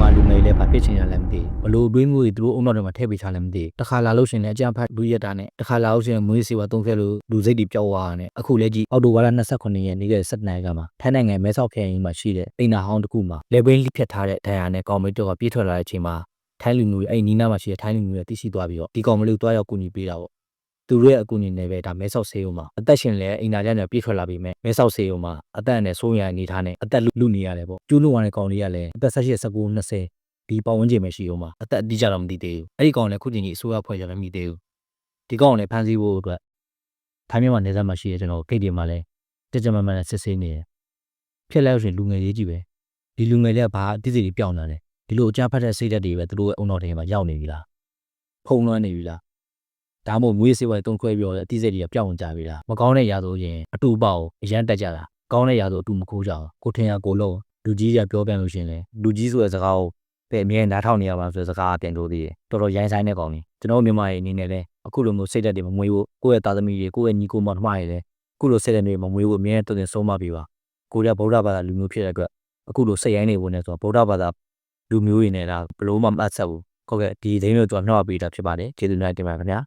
မှာလူငယ်တွေလည်းဘာဖြစ်ချင်ရလဲမသိဘူးဘလို့အတွင်းမျိုးတွေသူတို့အုံနောက်တွေမှာထည့်ပေးချလည်းမသိဘူးတစ်ခါလာလို့ရှိရင်လည်းအကြမ်းဖက်လူရက်တာနဲ့တစ်ခါလာလို့ရှိရင်မွေးစီဝါသုံးဖြတ်လို့လူစိတ်တွေပျောက်သွားတာနဲ့အခုလည်းကြည့်အော်တိုဘာလ29ရက်နေ့က7နိုင်ကမှာထိုင်းနိုင်ငံမဲဆောက်ခရိုင်မှာရှိတဲ့အိမ်နာဟောင်းတစ်ခုမှာလေဘင်းလိဖြတ်ထားတဲ့ဒဏ်ရာနဲ့ကောင်မလေးတော့ပြေးထွက်လာတဲ့အချိန်မှာထိုင်းလူမျိုးတွေအဲ့ဒီနီးနားမှာရှိတဲ့ထိုင်းလူမျိုးတွေသိရှိသွားပြီးတော့ဒီကောင်မလေးကိုတွားရောက်ကူညီပေးတာပေါ့ သူတို့ရဲ့အကူအညီနဲ့ပဲဒါမဲဆောက်ဆေးရုံမှာအသက်ရှင်လဲအိမ်နာကျန်းနဲ့ပြေးထွက်လာပြီးမဲ့မဲဆောက်ဆေးရုံမှာအသက်နဲ့ဆိုးရအနေထားနဲ့အသက်လူလူနေရတယ်ပေါ့ကျူးလွန်ရတဲ့ကောင်လေးကလည်းအသက်18 19 20ဒီပတ်ဝန်းကျင်ပဲရှိအောင်မှာအသက်အတိအကျတော့မသိသေးဘူးအဲ့ဒီကောင်လည်းခုချိန်ကြီးအစိုးရဖွဲ့ကြလည်းမသိသေးဘူးဒီကောင်လည်းဖမ်းဆီးဖို့အတွက်ထိုင်းမြန်မာနယ်စပ်မှာရှိတဲ့ကျွန်တော်ဂိတ်တွေမှာလည်းကြကြမမနဲ့စစ်ဆေးနေတယ်ဖြစ်လဲလို့ရှိရင်လူငယ်လေးကြီးပဲဒီလူငယ်လေးကဘာအသိစိတ်တွေပြောင်းလာတယ်ဒီလိုအကြမ်းဖက်တဲ့စိတ်ဓာတ်တွေပဲသူတို့ရဲ့အုံတော်တွေမှာရောက်နေပြီလားဖုံလွှမ်းနေပြီလား ဒါမှမဟုတ်မွေးစေးဝိုင်းတုံးခွဲပြီးတော့အတိစိတ်တွေကပြောင်းကြပြီလားမကောင်းတဲ့ຢာဆိုရင်အတူပေါ့အရန်တက်ကြတာကောင်းတဲ့ຢာဆိုအတူမခိုးကြဘူးကိုထင်ရကိုလုံးလူကြီးကပြောပြန်လို့ရှရင်လေလူကြီးဆိုတဲ့စကားကိုပဲအမြဲနားထောင်နေရပါဆိုတဲ့စကားကပြန်လို့သေးတယ်တော်တော်ရိုင်းဆိုင်တဲ့ကောင်ကြီးကျွန်တော်မြန်မာရဲ့အနေနဲ့လည်းအခုလိုမျိုးစိတ်ဓာတ်တွေမမွေးဘူးကိုယ့်ရဲ့သားသမီးတွေကိုယ့်ရဲ့ညီကိုမောင်နှမတွေလည်းအခုလိုစိတ်ဓာတ်တွေမမွေးဘူးအမြဲတုံ့ပြန်ဆုံးမပေးပါကိုရဗုဒ္ဓဘာသာလူမျိုးဖြစ်တဲ့အတွက်အခုလိုစိတ်ရိုင်းနေဖို့နဲ့ဆိုတော့ဗုဒ္ဓဘာသာလူမျိုးတွေနဲ့ဒါဘလို့မှမအပ်ဆက်ဘူးဟုတ်ကဲ့ဒီဒိန်းလို့ကျွန်တော်နှောက်ပေးတာဖြစ်ပါတယ်ကျေးဇူးများတင်ပါတယ်ခင်ဗျာ